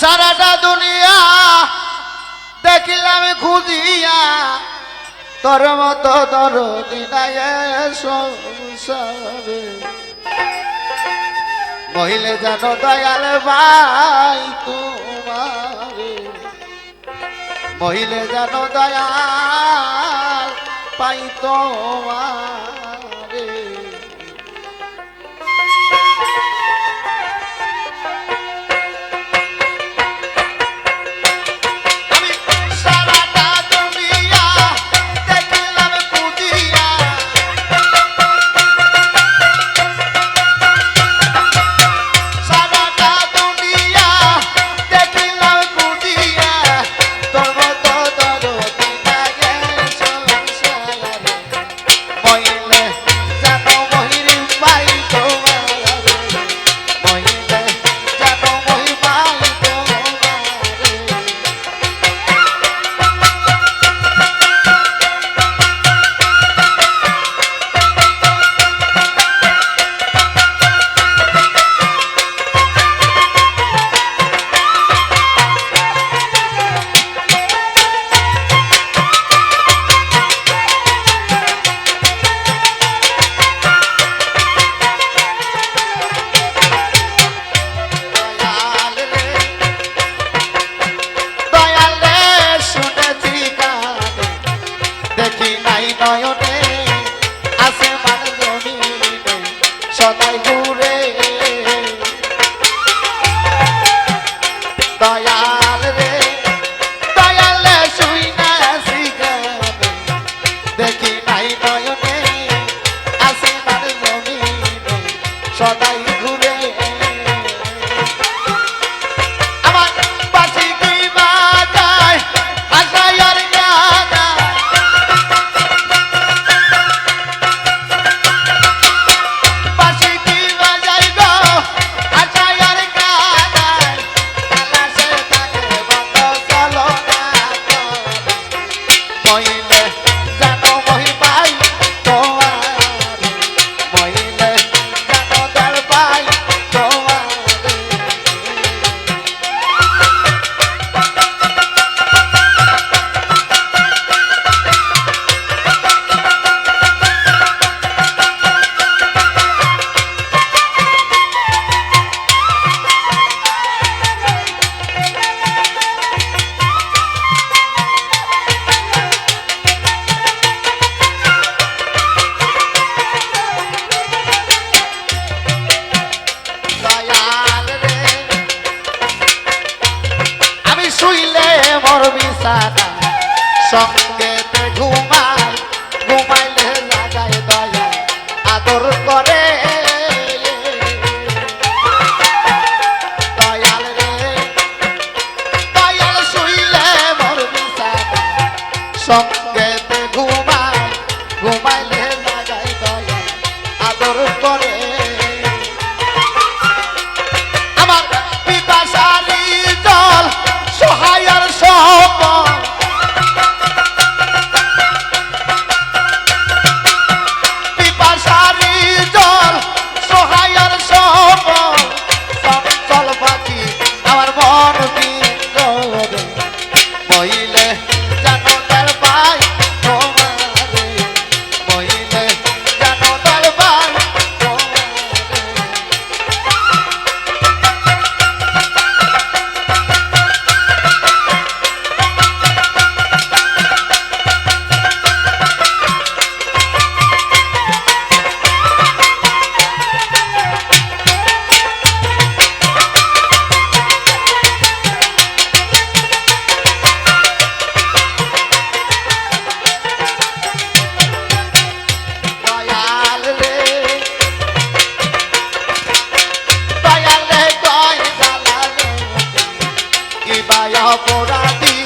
সারাটা দুনিয়া দেখিলাম, খুঁজিয়া তোর মত তোর দিনায় সংসারে। যেন দয়াল ভাই তোমার। মহিলে যেন দয়াল পাই তোমার। দয়া অপরাধী,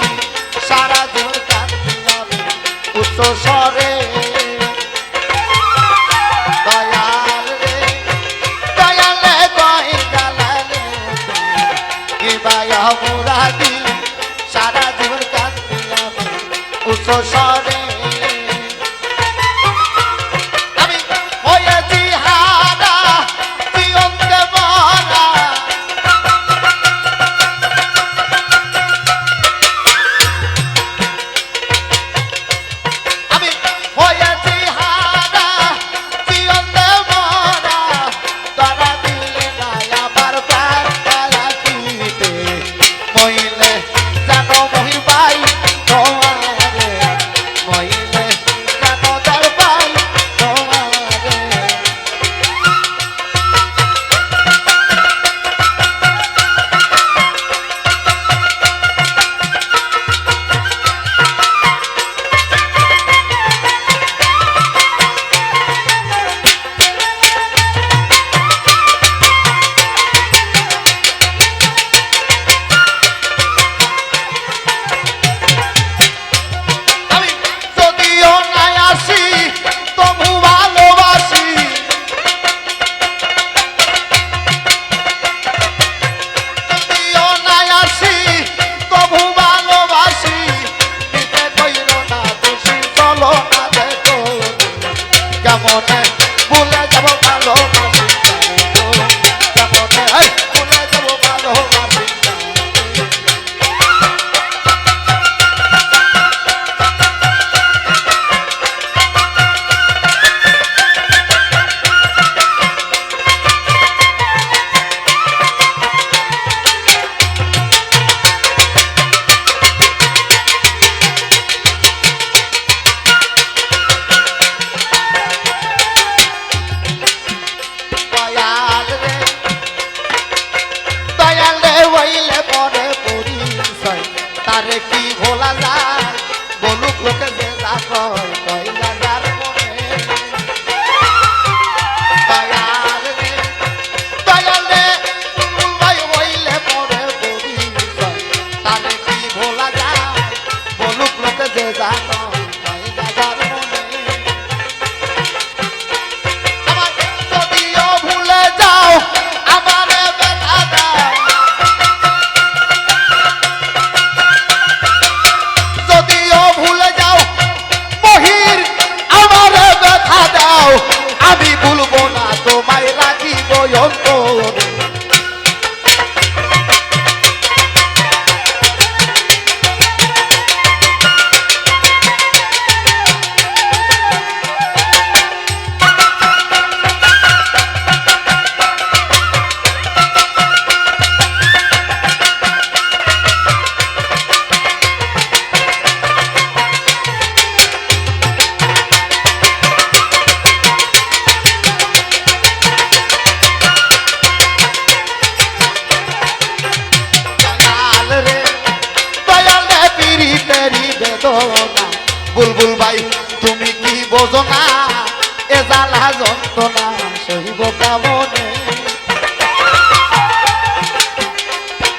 সারা জীবন কাটতে যাবে উচ্চ স্বরে। দয়াল রে, দয়ালে কই গালালে কি ভাই অপরাধী, সারা জীবন কাটতে যাবে উচ্চ স্বরে। Oh.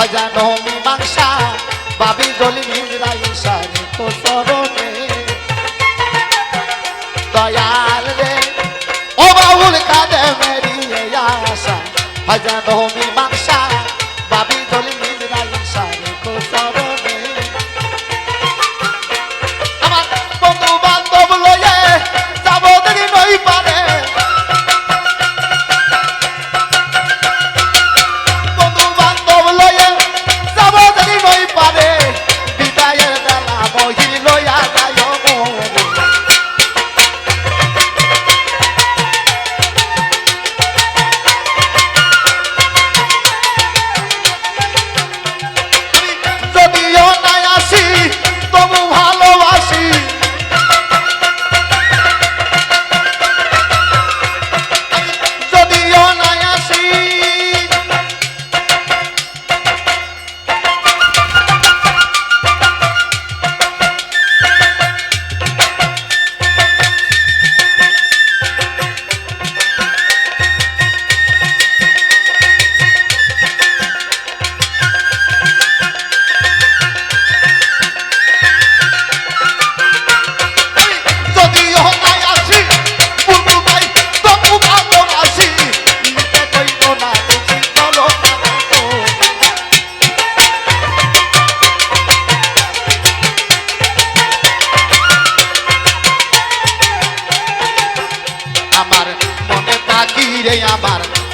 অজানো মীমাংসা বাবি দলি নিজরা ইশানি তো সরণে দয়াল রে, ও বাউল কাদে মেরি আশা অজানো মীমাংসা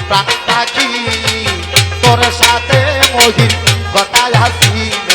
প্রাণটা কি তোর সাথে মহির কথা হাসি।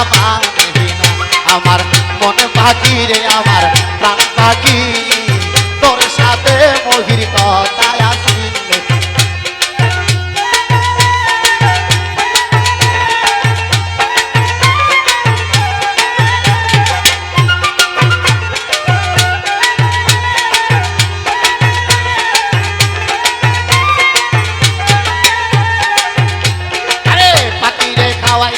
আমার আমার মনে পাখি রে আমার প্রাণ পাখি। তোর সাথে মহির কথায় খাওয়াই